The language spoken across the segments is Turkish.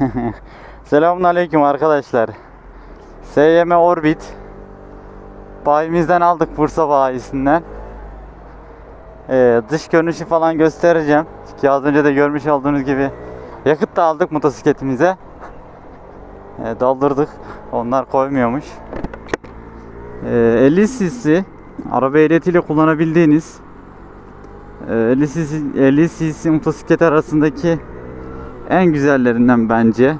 Selamun Aleyküm arkadaşlar. SYM Orbit. Bayimizden aldık Bursa bayisinden. Ee, dış görünüşü falan göstereceğim. Ki az önce de görmüş olduğunuz gibi yakıt da aldık motosikletimize. Ee, daldırdık. Onlar koymuyormuş. Ee, 50 cc araba ehliyetiyle kullanabildiğiniz ee, 50 cc, 50 cc motosiklet arasındaki en güzellerinden bence.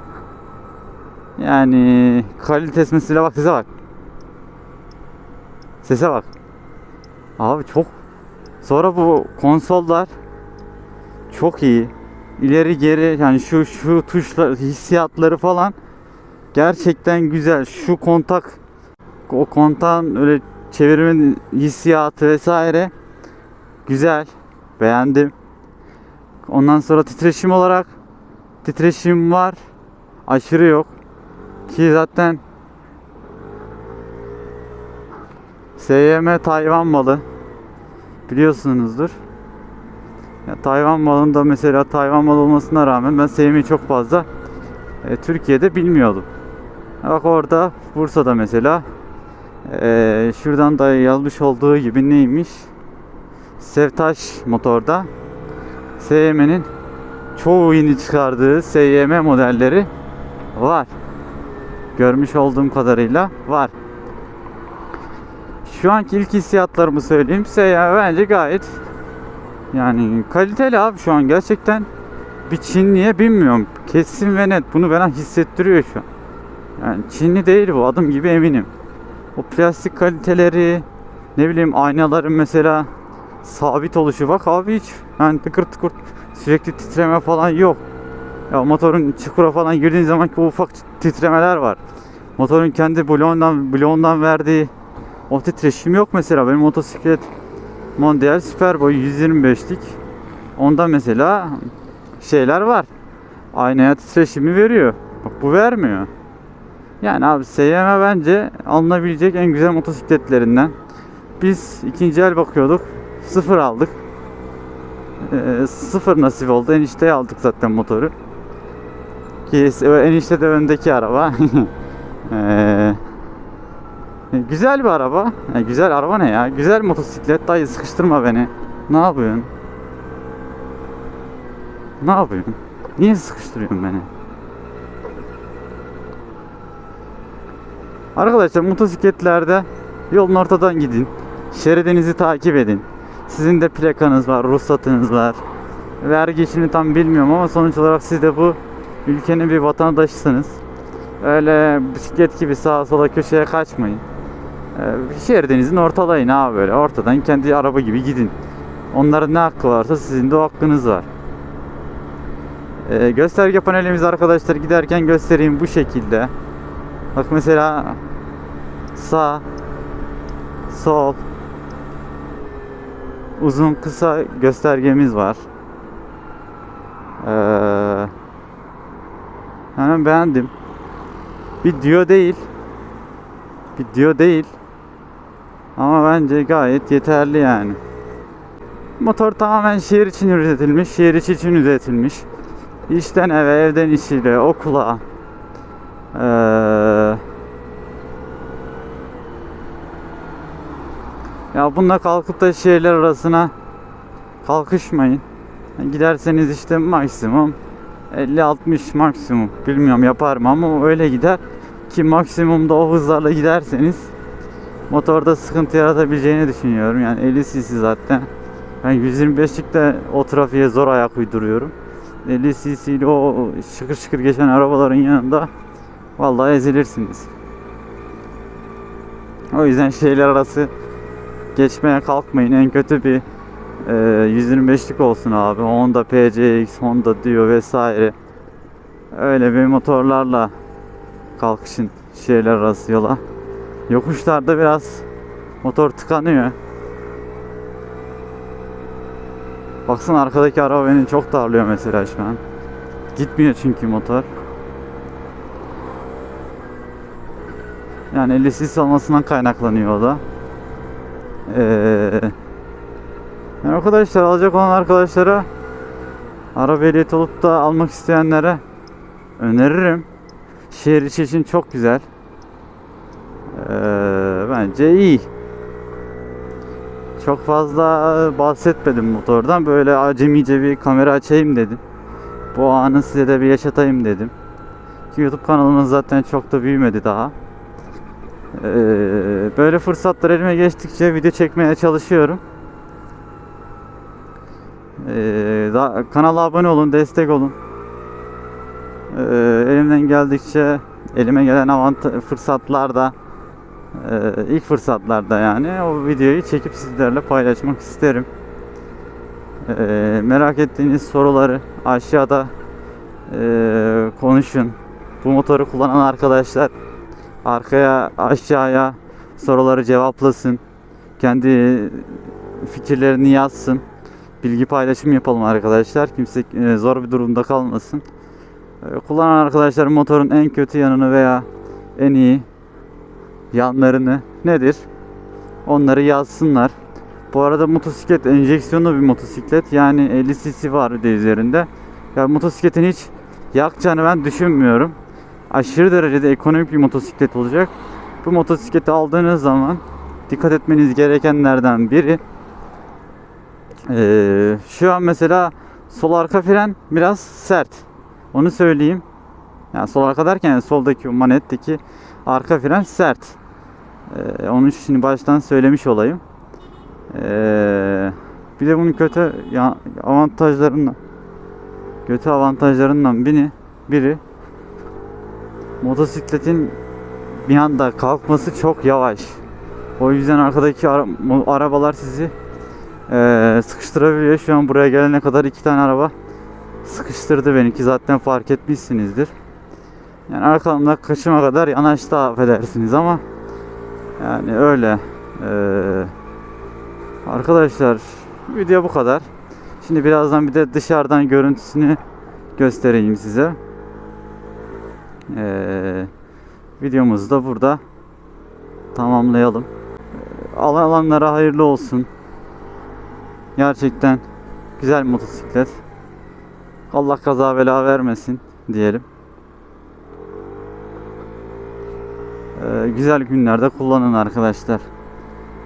Yani kalitesi mesela bak sese bak. Sese bak. Abi çok Sonra bu konsollar çok iyi. İleri geri yani şu şu tuşlar hissiyatları falan gerçekten güzel. Şu kontak o kontağın öyle çevirme hissiyatı vesaire güzel. Beğendim. Ondan sonra titreşim olarak titreşim var. Aşırı yok. Ki zaten SYM Tayvan malı biliyorsunuzdur. Ya Tayvan malında mesela Tayvan malı olmasına rağmen ben SYM'i çok fazla e, Türkiye'de bilmiyordum. Bak orada Bursa'da mesela e, şuradan da yazmış olduğu gibi neymiş? Sevtaş motorda SYM'nin çoğu yeni çıkardığı SYM modelleri var. Görmüş olduğum kadarıyla var. Şu anki ilk hissiyatlarımı söyleyeyim. SYM bence gayet yani kaliteli abi şu an gerçekten bir Çinliye binmiyorum. Kesin ve net bunu bana hissettiriyor şu an. Yani Çinli değil bu adım gibi eminim. O plastik kaliteleri ne bileyim aynaların mesela sabit oluşu bak abi hiç yani tıkır tıkır sürekli titreme falan yok. Ya motorun çukura falan girdiğin zaman ki ufak titremeler var. Motorun kendi bloğundan bloğundan verdiği o titreşim yok mesela benim motosiklet Mondial Superboy 125'lik. Onda mesela şeyler var. Aynaya titreşimi veriyor. Bak bu vermiyor. Yani abi SYM bence alınabilecek en güzel motosikletlerinden. Biz ikinci el bakıyorduk. Sıfır aldık. Ee, sıfır nasip oldu. Enişteye aldık zaten motoru. Ki enişte de öndeki araba. ee, güzel bir araba. E, güzel araba ne ya? Güzel motosiklet. Dayı sıkıştırma beni. Ne yapıyorsun? Ne yapıyorsun? Niye sıkıştırıyorsun beni? Arkadaşlar motosikletlerde yolun ortadan gidin. Şeridinizi takip edin. Sizin de plakanız var, ruhsatınız var. Vergi işini tam bilmiyorum ama sonuç olarak siz de bu ülkenin bir vatandaşısınız. Öyle bisiklet gibi sağa sola köşeye kaçmayın. Ee, şeridinizin ortalayın abi böyle. Ortadan kendi araba gibi gidin. Onların ne hakkı varsa sizin de o hakkınız var. Ee, gösterge panelimiz arkadaşlar giderken göstereyim bu şekilde. Bak mesela sağ, sol, uzun kısa göstergemiz var. Ee, yani beğendim. Bir diyor değil. Bir diyor değil. Ama bence gayet yeterli yani. Motor tamamen şehir için üretilmiş, şehir içi için üretilmiş. İşten eve, evden işiyle, okula. Ee, ya bununla kalkıp da şehirler arasına kalkışmayın. Giderseniz işte maksimum 50-60 maksimum. Bilmiyorum yapar mı ama öyle gider. Ki maksimumda o hızlarla giderseniz motorda sıkıntı yaratabileceğini düşünüyorum. Yani 50 cc zaten. Ben 125'likte o trafiğe zor ayak uyduruyorum. 50 cc ile o şıkır şıkır geçen arabaların yanında vallahi ezilirsiniz. O yüzden şehirler arası geçmeye kalkmayın. En kötü bir e, 125'lik olsun abi. Honda PCX, Honda Dio vesaire. Öyle bir motorlarla kalkışın şehirler arası yola. Yokuşlarda biraz motor tıkanıyor. Baksana arkadaki araba beni çok darlıyor mesela şu an. Gitmiyor çünkü motor. Yani 50 cc olmasından kaynaklanıyor o da. Ee, yani arkadaşlar alacak olan arkadaşlara Araba ehliyeti olup da almak isteyenlere öneririm. Şehir içi için çok güzel. Ee, bence iyi. Çok fazla bahsetmedim motordan. Böyle acemice bir kamera açayım dedim. Bu anı size de bir yaşatayım dedim. Ki YouTube kanalımız zaten çok da büyümedi daha. Ee, böyle fırsatlar elime geçtikçe video çekmeye çalışıyorum. Ee, da, kanala abone olun, destek olun. Ee, elimden geldikçe elime gelen avant fırsatlarda e, ilk fırsatlarda yani o videoyu çekip sizlerle paylaşmak isterim. Merak ettiğiniz soruları aşağıda e, konuşun. Bu motoru kullanan arkadaşlar arkaya aşağıya soruları cevaplasın. Kendi fikirlerini yazsın. Bilgi paylaşım yapalım arkadaşlar. Kimse e, zor bir durumda kalmasın. E, Kullanan arkadaşlar motorun en kötü yanını veya en iyi yanlarını nedir? Onları yazsınlar. Bu arada motosiklet enjeksiyonlu bir motosiklet. Yani 50 cc var bir de üzerinde. Ya motosikletin hiç yakacağını ben düşünmüyorum. Aşırı derecede ekonomik bir motosiklet olacak. Bu motosikleti aldığınız zaman dikkat etmeniz gerekenlerden biri ee, şu an mesela sol arka fren biraz sert. Onu söyleyeyim. Yani sol arka derken soldaki manetteki arka fren sert. Ee, onu şimdi baştan söylemiş olayım. Ee, bir de bunun kötü avantajlarından kötü avantajlarından biri biri motosikletin bir anda kalkması çok yavaş. O yüzden arkadaki ara- arabalar sizi eee, sıkıştırabiliyor. Şu an buraya gelene kadar iki tane araba sıkıştırdı beni ki zaten fark etmişsinizdir. Yani arkamda kaşıma kadar yanaştı affedersiniz ama yani öyle. Eee, arkadaşlar video bu kadar. Şimdi birazdan bir de dışarıdan görüntüsünü göstereyim size. Eee videomuzu da burada tamamlayalım. Eee, Alanlara hayırlı olsun. Gerçekten güzel motosiklet. Allah kaza bela vermesin diyelim. Ee, güzel günlerde kullanın arkadaşlar.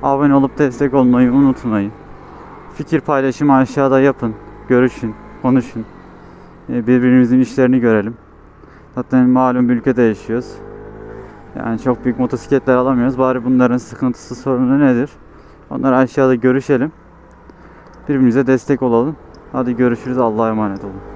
Abone olup destek olmayı unutmayın. Fikir paylaşımı aşağıda yapın. Görüşün, konuşun. Ee, birbirimizin işlerini görelim. Zaten malum bir ülkede yaşıyoruz. Yani çok büyük motosikletler alamıyoruz. Bari bunların sıkıntısı sorunu nedir? Onları aşağıda görüşelim. Birbirimize destek olalım. Hadi görüşürüz. Allah'a emanet olun.